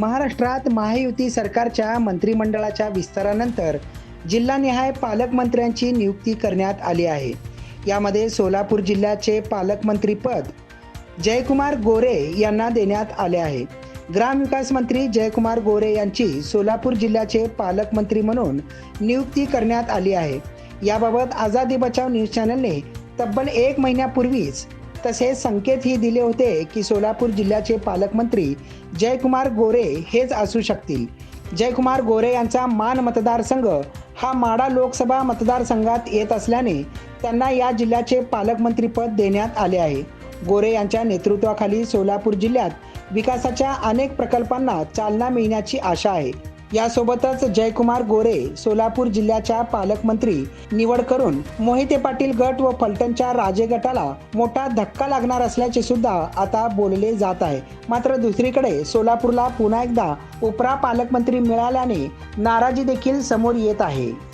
महाराष्ट्रात महायुती सरकारच्या मंत्रिमंडळाच्या विस्तारानंतर जिल्हानिहाय पालकमंत्र्यांची नियुक्ती करण्यात आली आहे. यामध्ये सोलापूर जिल्ह्याचे पालकमंत्रीपद जयकुमार गोरे यांना देण्यात आले आहे. ग्रामविकास मंत्री जयकुमार गोरे यांची सोलापूर जिल्ह्याचे पालकमंत्री म्हणून नियुक्ती करण्यात आली आहे. याबाबत आझादी बचाव न्यूज चॅनलने तब्बल एक महिन्यापूर्वीच तसेच संकेतही दिले होते की सोलापूर जिल्ह्याचे पालकमंत्री जयकुमार गोरे हेच असू शकतील. जयकुमार गोरे यांचा मान मतदारसंघ हा माडा लोकसभा मतदारसंघात येत असल्याने त्यांना या जिल्ह्याचे पालकमंत्रीपद देण्यात आले आहे. गोरे यांच्या नेतृत्वाखाली सोलापूर जिल्ह्यात विकासाच्या अनेक प्रकल्पांना चालना मिळण्याची आशा आहे. यासोबतच जयकुमार गोरे सोलापूर जिल्ह्याच्या पालकमंत्री निवड करून मोहिते पाटील गट व फलटणच्या राजे गटाला मोठा धक्का लागणार असल्याचे सुद्धा आता बोलले जात आहे. मात्र दुसरीकडे सोलापूरला पुन्हा एकदा उपरा पालकमंत्री मिळाल्याने नाराजी देखील समोर येत आहे.